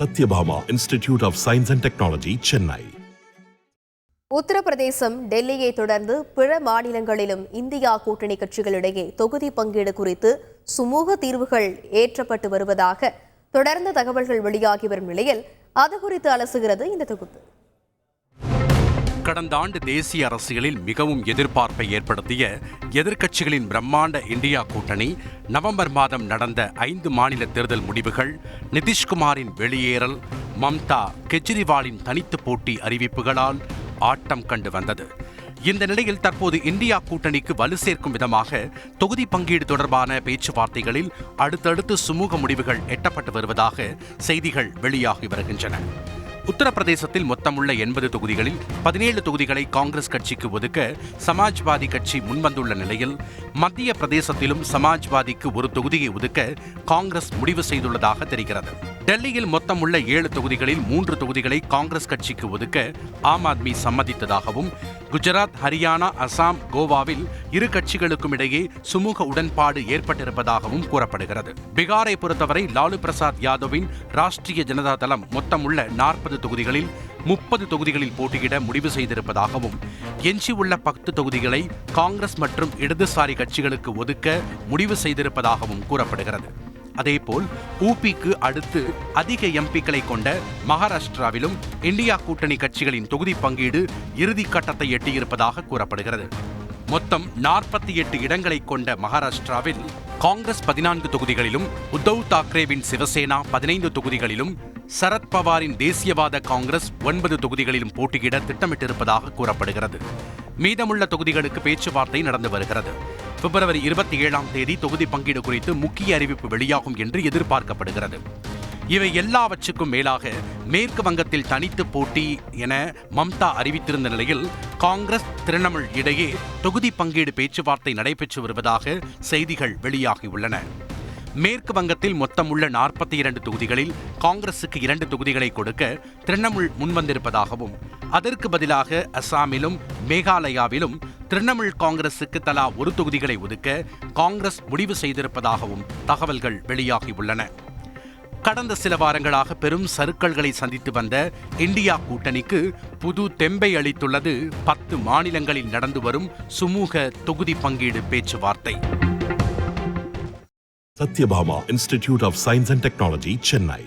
Sathyabama institute of science and technology Chennai Uttar Pradesh டெல்லியை தொடர்ந்து பிற மாநிலங்களிலும் இந்தியா கூட்டணி கட்சிகளிடையே தொகுதி பங்கீடு குறித்து சுமூக தீர்வுகள் ஏற்றப்பட்டு வருவதாக தொடர்ந்து தகவல்கள் வெளியாகி வரும் நிலையில் அது குறித்து அலசுகிறது இந்த தொகுப்பு. கடந்த ஆண்டு தேசிய அரசியலில் மிகவும் எதிர்பார்ப்பை ஏற்படுத்திய எதிர்க்கட்சிகளின் பிரம்மாண்ட இந்தியா கூட்டணி நவம்பர் மாதம் நடந்த ஐந்து மாநில தேர்தல் முடிவுகள் நிதிஷ்குமாரின் வெளியேறல் மம்தா கெஜ்ரிவாலின் தனித்து போட்டி அறிவிப்புகளால் ஆட்டம் கண்டு வந்தது. இந்த நிலையில் தற்போது இந்தியா கூட்டணிக்கு வலு சேர்க்கும் விதமாக தொகுதி பங்கீடு தொடர்பான பேச்சுவார்த்தைகளில் அடுத்தடுத்து சுமூக முடிவுகள் எட்டப்பட்டு வருவதாக செய்திகள் வெளியாகி வருகின்றன. உத்தரப்பிரதேசத்தில் மொத்தமுள்ள எண்பது தொகுதிகளில் பதினேழு தொகுதிகளை காங்கிரஸ் கட்சிக்கு ஒதுக்க சமாஜ்வாதி கட்சி முன்வந்துள்ள நிலையில் மத்திய பிரதேசத்திலும் சமாஜ்வாதிக்கு ஒரு தொகுதியை ஒதுக்க காங்கிரஸ் முடிவு செய்துள்ளதாக தெரிகிறது. டெல்லியில் மொத்தமுள்ள ஏழு தொகுதிகளில் மூன்று தொகுதிகளை காங்கிரஸ் கட்சிக்கு ஒதுக்க ஆம் ஆத்மி சம்மதித்ததாகவும் குஜராத் ஹரியானா அசாம் கோவாவில் இரு கட்சிகளுக்கும் இடையே சுமூக உடன்பாடு ஏற்பட்டிருப்பதாகவும் கூறப்படுகிறது. பீகாரை பொறுத்தவரை லாலு பிரசாத் யாதவின் ராஷ்டிரிய ஜனதா தளம் மொத்தமுள்ள நாற்பது தொகுதிகளில் முப்பது தொகுதிகளில் போட்டியிட முடிவு செய்திருப்பதாகவும் எஞ்சியுள்ள பத்து தொகுதிகளை காங்கிரஸ் மற்றும் இடதுசாரி கட்சிகளுக்கு ஒதுக்க முடிவு செய்திருப்பதாகவும் கூறப்படுகிறது. அதேபோல் ஊபிக்கு அடுத்து அதிக எம்பிக்களை கொண்ட மகாராஷ்டிராவிலும் இந்தியா கூட்டணி கட்சிகளின் தொகுதி பங்கீடு இறுதிக்கட்டத்தை எட்டியிருப்பதாக கூறப்படுகிறது. மொத்தம் நாற்பத்தி எட்டு இடங்களை கொண்ட மகாராஷ்டிராவில் காங்கிரஸ் பதினான்கு தொகுதிகளிலும் உத்தவ் தாக்கரேவின் சிவசேனா பதினைந்து தொகுதிகளிலும் சரத்பவாரின் தேசியவாத காங்கிரஸ் ஒன்பது தொகுதிகளிலும் போட்டியிட திட்டமிட்டிருப்பதாக கூறப்படுகிறது. மீதமுள்ள தொகுதிகளுக்கு பேச்சுவார்த்தை நடந்து வருகிறது. பிப்ரவரி இருபத்தி ஏழாம் தேதி தொகுதி பங்கீடு குறித்து முக்கிய அறிவிப்பு வெளியாகும் என்று எதிர்பார்க்கப்படுகிறது. இவை எல்லாவற்றுக்கும் மேலாக மேற்கு வங்கத்தில் தனித்து போட்டி என மம்தா அறிவித்திருந்த நிலையில் காங்கிரஸ் திரிணாமுல் இடையே தொகுதி பங்கீடு பேச்சுவார்த்தை நடைபெற்று வருவதாக செய்திகள் வெளியாகியுள்ளன. மேற்கு வங்கத்தில் மொத்தமுள்ள நாற்பத்தி இரண்டு தொகுதிகளில் காங்கிரசுக்கு இரண்டு தொகுதிகளை கொடுக்க திரிணாமுல் முன்வந்திருப்பதாகவும் அதற்கு பதிலாக அசாமிலும் மேகாலயாவிலும் திரிணாமுல் காங்கிரசுக்கு தலா ஒரு தொகுதிகளை ஒதுக்க காங்கிரஸ் முடிவு செய்திருப்பதாகவும் தகவல்கள் வெளியாகியுள்ளன. கடந்த சில வாரங்களாக பெரும் சறுக்கல்களை சந்தித்து வந்த இந்தியா கூட்டணிக்கு புது தெம்பை அளித்துள்ளது பத்து மாநிலங்களில் நடந்து வரும் சுமூக தொகுதி பங்கீடு பேச்சுவார்த்தை. Sathyabama institute of science and technology Chennai.